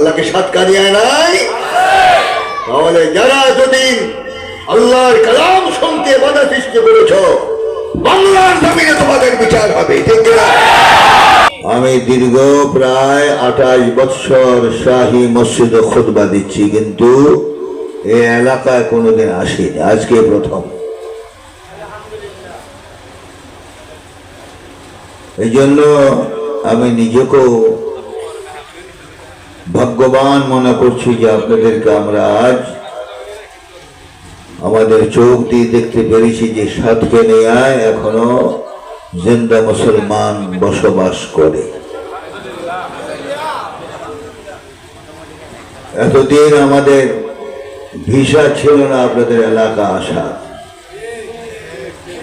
আল্লাহকে সাতকা দিয়ে নাই? তাহলে যারা এতদিন আল্লাহর কালাম শুনতে বাধা সৃষ্টি করেছ, বাংলার জমিনে তোমাদের বিচার হবে, ঠিক আমি দীর্ঘ প্রায় আঠাশ বৎসর শাহী মসজিদে খুতবা দিচ্ছি, কিন্তু এই এলাকায় কোনোদিন আসিনি। আজকে প্রথম। এই জন্য আমি নিজেকেও ভাগ্যবান মনে করছি যে আপনাদেরকে আমরা আজ আমাদের চোখ দিয়ে দেখতে পেরেছি যে সাতকে নেয়ায় এখনও জিন্দা মুসলমান বসবাস করে। এতদিন আমাদের ভিসা ছিল না আপনাদের এলাকা আসা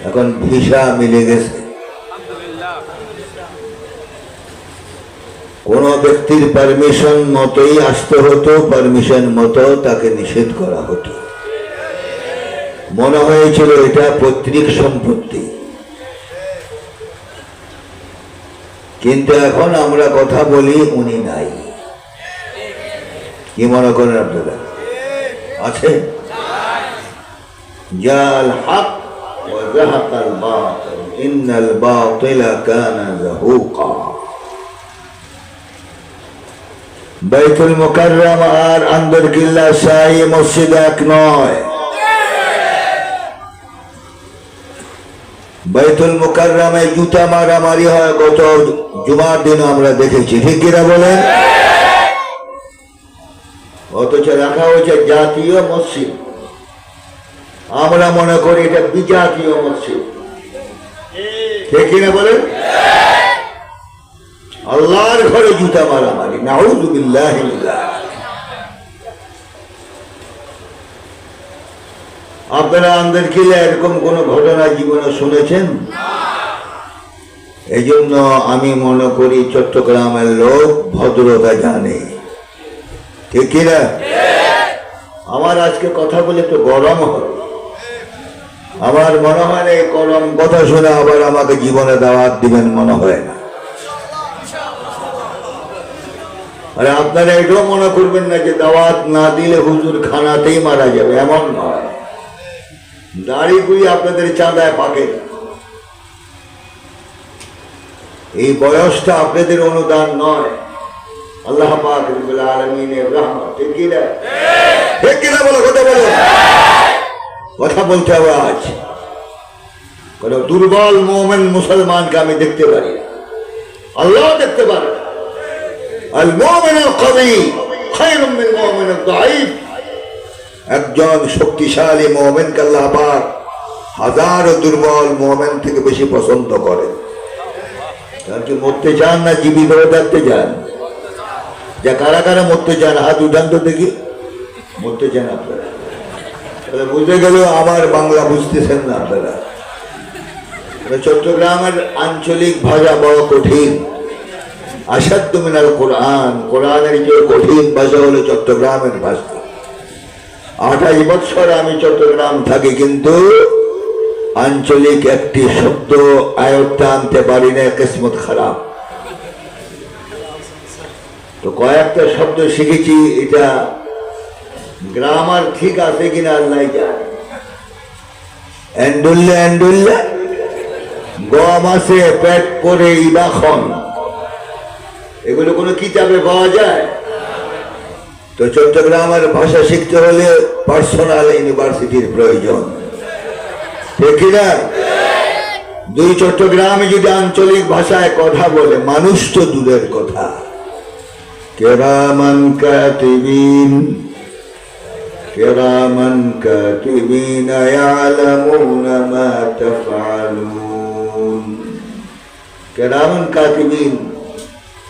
এখন ভিসা মিলে গেছে। কোন ব্যক্তির পারমিশন মতোই আসতে হতো পারমিশন মতো তাকে নিষেধ করা হতো মনে হয়েছিল এটা পৈতৃক সম্পত্তি কিন্তু এখন আমরা কথা বলি উনি নাই কি মনে করেন আপনারা আছে জাল হক وزهق الباطل إن الباطل كان زهوقا বাইতুল মুকাররম আর আন্দর কিল্লা শাহী মসজিদ এক নয়। বাইতুল মুকাররমে জুতা মারামারি হয়, গত জুমার দিন আমরা দেখেছি। ঠিক কিনা বলেন? অথচ রাখা হয়েছে জাতীয় মসজিদ। আমরা মনে করি এটা বিজাতীয় মসজিদ। ঠিক কিনা বলেন? আল্লাহর ঘরে জুতা মারামারি নাউজুবিল্লাহ আপনারা আমাদের কিলে এরকম কোন ঘটনা জীবনে শুনেছেন? এই জন্য আমি মনে করি চট্টগ্রামের লোক ভদ্রতা জানে। ঠিক কিনা আমার আজকে কথা বলে তো গরম হয় আমার মনে হয় না এই গরম কথা শুনে আবার আমাকে জীবনে দাওয়াত দিবেন মনে হয় না। আরে আপনারা এটাও মনে করবেন না যে দাওয়াত না দিলে হুজুর খানাতেই মারা যাবে, এমন নয়। দাড়ি গুলি আপনাদের চাঁদায় পাকে। এই বয়সটা আপনাদের অনুদান নয়। আল্লাহ পাক রব্বুল আলামিনের রহমত। ঠিক কি না? ঠিক বলো, কথা বলো। কথা বলতে হবে আজ। কোন দুর্বল মোমেন মুসলমানকে আমি দেখতে পারি আল্লাহ দেখতে পারে না। المؤمن القوي خير من المؤمن الضعيف একজন শক্তিশালী মোমেনকে আল্লাহ পাক হাজারো দুর্বল মোমেন থেকে বেশি পছন্দ করে কারণ কি মরতে চান না জীবিত হয়ে থাকতে চান যা কারা কারা মরতে চান হাত উঠান তো দেখি মরতে চান আপনারা তাহলে বুঝতে গেল আমার বাংলা বুঝতেছেন না আপনারা চট্টগ্রামের আঞ্চলিক ভাষা বড় কঠিন আসাধ্য মিনাল কোরআন। কোরআনের যে কঠিন ভাষা হলো চট্টগ্রামের ভাষা। আঠাশ বছর আমি চট্টগ্রাম থাকি, কিন্তু আঞ্চলিক একটি শব্দ আয়ত্তে আনতে পারি না, কিসমত খারাপ। তো কয়েকটা শব্দ শিখেছি, এটা গ্রামার ঠিক আছে কিনা আল্লাহ জানে। এন্ডুল্লে, গম আছে পেট পরে ইবাখন। এগুলো কোনো কিতাবে পাওয়া যায়? তো চট্টগ্রামের ভাষা শিখতে হলে পার্সোনাল ইউনিভার্সিটির প্রয়োজন। না? দুই চট্টগ্রামে যদি আঞ্চলিক ভাষায় কথা বলে, মানুষ তো দূরের কথা। কেরামান কাতিবিন কেরামান কাতিবিন ইয়ালামুনা মা তাফআলুন। কেরামান কাতিবিন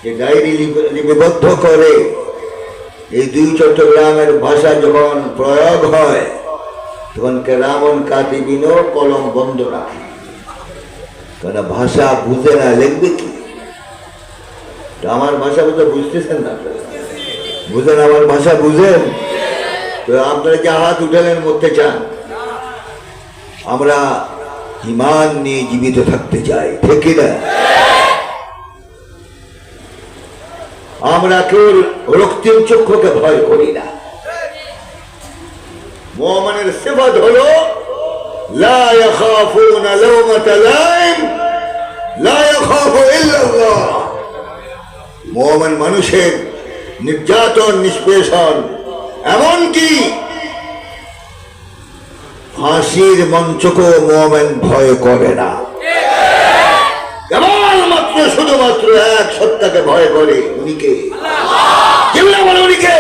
যে ডায়েরি লিপি- লিপিবদ্ধ করে এই দুই চট্টগ্রামের ভাষা যখন প্রয়োগ হয়, তখন কেরামন কাতিবিনও কলম বন্ধ রাখে। কারণ ভাষা বুঝে না, লিখবে কি? আমার ভাষা বুঝে বুঝতেছেন না বুঝেন আমার ভাষা বুঝেন? তো আপনারা যে হাত উঠালেন মধ্যে চান? আমরা ইমান নিয়ে জীবিত থাকতে চাই, ঠিক না? আমরা কেউ রক্তিম চক্ষুকে ভয় করি না। মোহামের সেবাদ হলো মানুষের নির্যাতন, নিষ্পেষণ, এমনকি ফাঁসির মঞ্চকেও মোহামেন ভয় করে না। কেবলমাত্র শুধুমাত্র এক সত্তাকে ভয় করে উনিকে। কেমনা বলে উনিকে?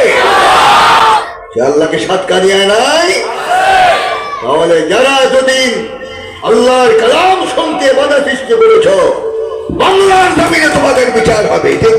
আল্লাহকে নিয়ে নাই, তাহলে যারা এতদিন আল্লাহর কালাম শুনতে বাধা সৃষ্টি করেছ, বাংলার জমিনে তোমাদের বিচার হবে, ঠিক